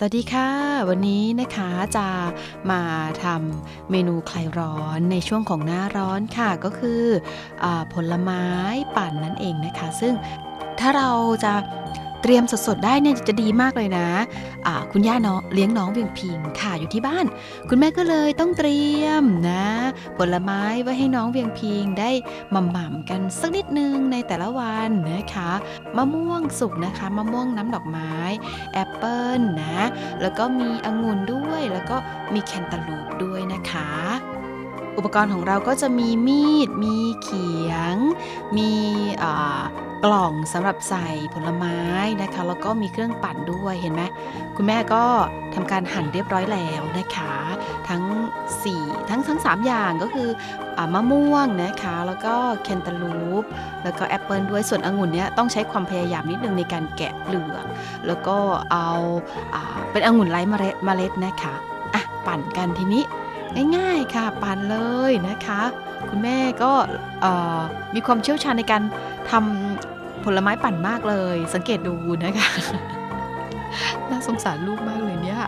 สวัสดีค่ะ วันนี้นะคะจะมาทำเมนูคลายร้อนในช่วงของหน้าร้อนค่ะ ก็คืออผลไม้ปั่นนั่นเองนะคะ ซึ่งถ้าเราจะ เตรียมสดๆได้เนี่ยจะดีมากเลยนะะคุณย่าเน้องเลี้ยงน้องเวียงพิงค่ะอยู่ที่บ้าน คุณแม่ก็เลยต้องเตรียมนะ ผลไม้ไว้ให้น้องเวียงพิงได้หม่ำๆกันสักนิดนึงในแต่ละวันนะคะมะม่วงสุกนะคะมะม่วงน้ำดอกไม้แอปเปิลนะ แล้วก็มีองุ่นด้วยแล้วก็มีแคนตาลูปด้วยนะคะ อุปกรณ์ของเราก็จะมีมีด มีเขียง มีกล่องสำหรับใส่ผลไม้นะคะ แล้วก็มีเครื่องปั่นด้วยเห็นไหมคุณแม่ก็ทำการหั่นเรียบร้อยแล้วนะคะ ทั้ง 4 ทั้งทั้ง 3 อย่างก็คืออมะม่วงนะคะ แล้วก็แคนตาลูป แล้วก็แอปเปิลด้วยส่วนองุ่นเนี้ยต้องใช้ความพยายามนิดนึงในการแกะเปลือกแล้วก็เอาอาเป็นองุ่นไร้เมล็ดเมล็ดนะคะอะปั่นกันทีนี้ ง่ายๆค่ะปั่นเลยนะคะ คุณแม่ก็มีความเชี่ยวชาญในการทำผลไม้ปั่นมากเลย สังเกตดูนะคะน่าสงสารลูกมากเลยเนี่ย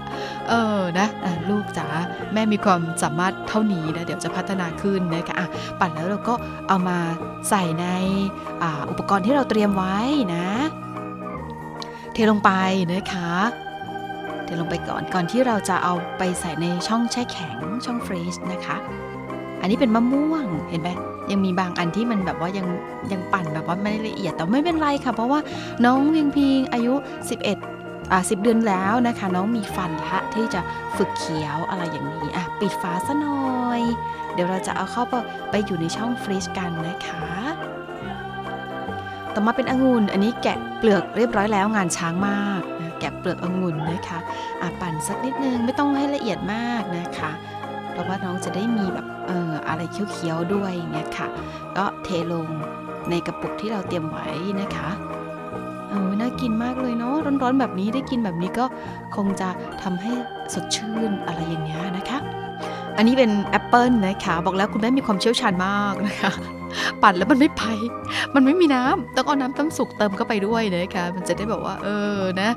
เออ นะอะลูกจ๋า แม่มีความสามารถเท่านี้นะ เดี๋ยวจะพัฒนาขึ้นนะคะอะปั่นแล้วเราก็เอามาใส่ในออุปกรณ์ที่เราเตรียมไว้นะ เทลงไปนะคะ ทลงไปก่อนก่อนที่เราจะเอาไปใส่ในช่องแช่แข็งช่องฟรีซนะคะ อันนี้เป็นมะม่วงเห็นไหมยังมีบางอันที่มันแบบว่ายังยังปั่นแบบว่าไม่ละเอียดแต่ไม่เป็นไรค่ะ เพราะว่าน้องเวียงพิงอายุ 11อ่า10เดือนแล้วนะคะ น้องมีฟันละที่จะฝึกเขียวอะไรอย่างนี้อะปิดฝาซะหน่อย เดี๋ยวเราจะเอาเข้าไปไปอยู่ในช่องฟรีซกันนะคะ ต่อมาเป็นองุ่นอันนี้แกะเปลือกเรียบร้อยแล้วงานช้างมากนะแกะเปลือกองุ่นนะคะอะปั่นสักนิดนึงไม่ต้องให้ละเอียดมากนะคะเพราะว่าน้องจะได้มีแบบเอออะไรเคี้ยวๆด้วยเงี้ยค่ะ ก็เทลงในกระปุกที่เราเตรียมไว้นะคะเออน่ากินมากเลยเนาะร้อนๆแบบนี้ได้กินแบบนี้ก็คงจะทำให้สดชื่นอะไรอย่างเงี้ยนะคะ อันนี้เป็นแอปเปิลนะคะบอกแล้วคุณแม่มีความเชี่ยวชาญมากนะคะ ปั่นแล้วมันไม่ไป มันไม่มีน้ำต้องเอาน้ำต้มสุกเติมเข้าไปด้วยนะคะมันจะได้แบบว่า เออนะ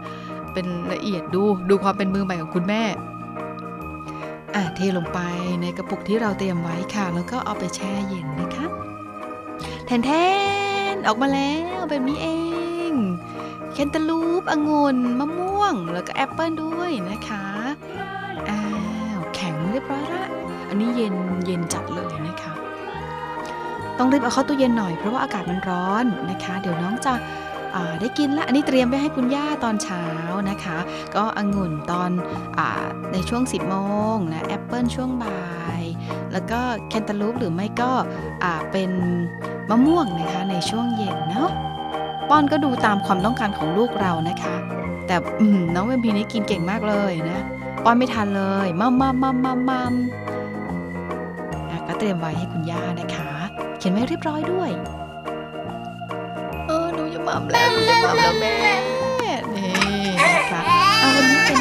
เป็นละเอียดดูดูความเป็นมือใหม่ของคุณแม่อะเทลงไปในกระปุกที่เราเตรียมไว้ค่ะ แล้วก็เอาไปแช่เย็นนะคะแทนแทนออกมาแล้วแบบนี้เองแคนตาลูปองุ่นมะม่วง แล้วก็แอปเปิลด้วยนะคะอ้า ข็งเรียบร้อยละ อันนี้เย็นเย็นจัดเลยนะคะ ต้องรีบเอาเข้าตู้เย็นหน่อยเพราะว่าอากาศมันร้อนนะคะ เดี๋ยวน้องจะได้กินละ อันนี้เตรียมไว้ให้คุณย่าตอนเช้านะคะ ก็องุ่นตอนอในช่วง 10โมงนะแอปเปิลช่วงบ่าย แล้วก็แคนตาลูปหรือไม่ก็เป็นมะม่วงนะคะในช่วงเย็นเนาะป้อนก็ดูตามความต้องการของลูกเรานะคะ แต่น้องเวมพีนี่กินเก่งมากเลยนะ ป้อนไม่ทันเลยมัมมัมมัมมัมมัมอะก็เตรียมไว้ให้คุณย่านะคะ เขียนไว้เรียบร้อยด้วย เออหนูจะมัมแล้วหนูจะมัมแล้วแม่นี่นะคะเอาวันนี้เป็น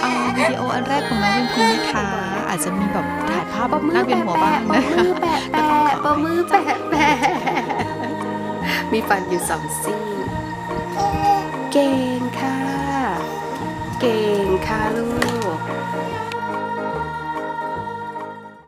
เอาวิดีโออันแรกของน้องวินพีนะคะ อาจจะมีแบบถ่ายภาพปรบมือน่าเวียนหัวบ้างปรนะมือแปะแปะปมือแปะแปะมีฟันอยู่สองซี่เก่งค่ะ เก่งค่ะลูก